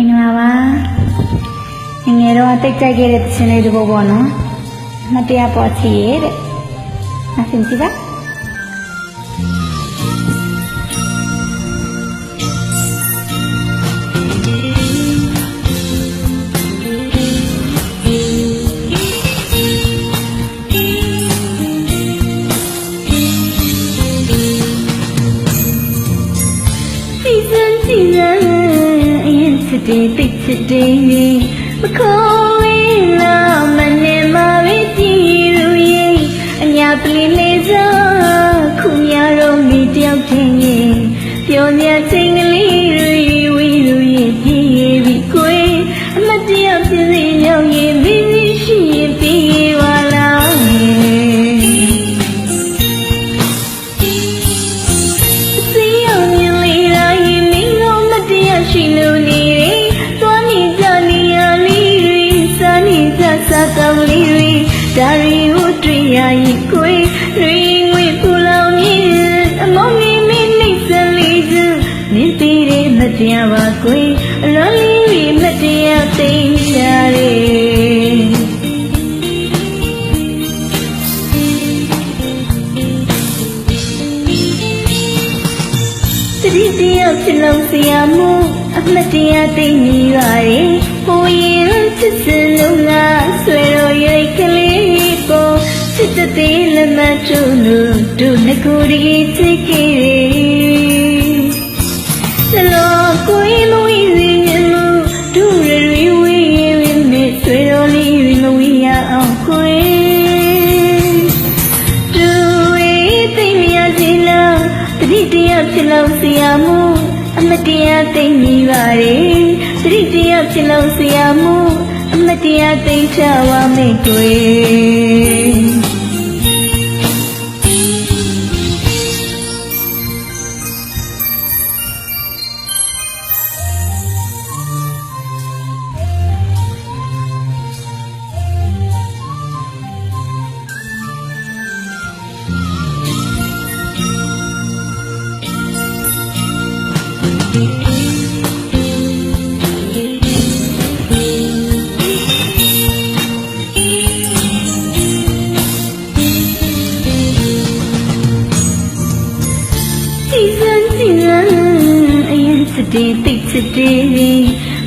င်္ဂလာပါငယ်ငယ်တော့တိတ်ကြိုက်ခဲ့တဲ့သချင်းလေးတစ်ပုဒ်ပေါ့နော်အမတရားပေါ်ချီရဲ့တဲ့အဆင်ကြည့်ပါစီစံ စီစံအရင်စတဲ့တိတ်စတဲ့မခေါ်ဝေးလာမနေမဝေးကြည့်ရရဲ့အညာပလီလေးစားခုများတော့မိတယောက်ချင်းရဲ့ပြောမြချင်း တယ်မတရားပါကိုယ်အလောလေးတွေမတရားသိချတယ်တတိတယောက်ဖြစ်လုံးစရာမှုအမတ်တရားသိနေပါရဲ့ဟိုရင်ချစ်စလုံးကဆွေတော်ရိတ်ကလေးပေါ်ချစ်တဲ့သေးလက်မထုလို့တို့ငကိုယ်ကြီးချစ်ခဲ့တ တရားဖြစ်လို့ဆရာမှုအမတရားသိမိပါလေတတိတရားဖြစ်လို့ဆရာမှုအမတရားသိချဝမိတ်ွယ်စီ စတဲ့တိတ်စတဲ့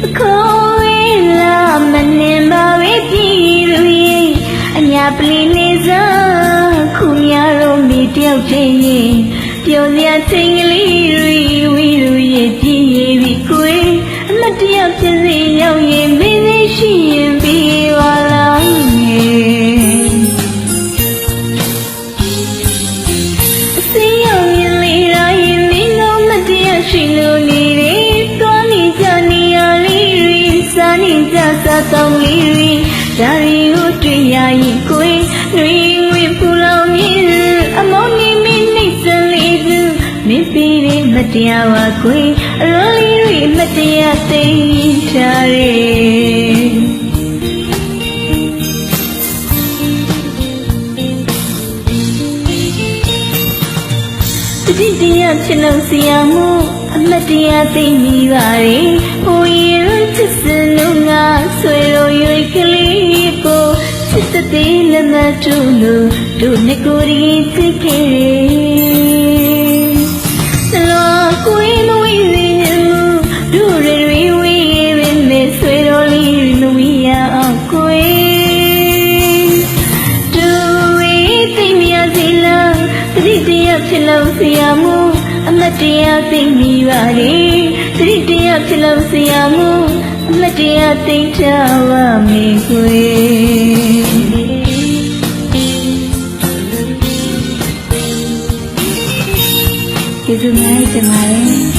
အခေါ်ဝေးလာမနေပါဝေးကြည့်ရရဲ့အညာပလီလေးစားခုများတော့မိတယောက်ချင်းရင်ပြောစရာချင်း စားတောင်းလေးတွေဒါတွေကိုတွေ့ရရင်ကိုယ်နှွေငွေပူလောင်မြင်အမောင်းနေမင်းနှိမ့်စလေးစုမင်းပြီးတယ်မတရားပါကိုယ်အလောလေးတွေမတရားသိချတယ်တတိတရားဖြစ်လို့ဆရာမှုအမတ်တရားသိမိပါလေဟို မတူလို့တို့ငကိုရီသိခဲ့တယ်လောကိုယ်မဝီစီညမှုတို့ရရီဝီရင်းနဲ့ဆွေတော်လေးမဝီရအောင်ကိုယ်တူဝေးသိမြတ်စီလားတတိတရားဖြစ်လို့ဆရာမှုအမတ်တရားသိမိပါလေတတိတရားဖြစ်လို့ဆရာမှုအမတ်တရားသိချပါမေခွေ 对吗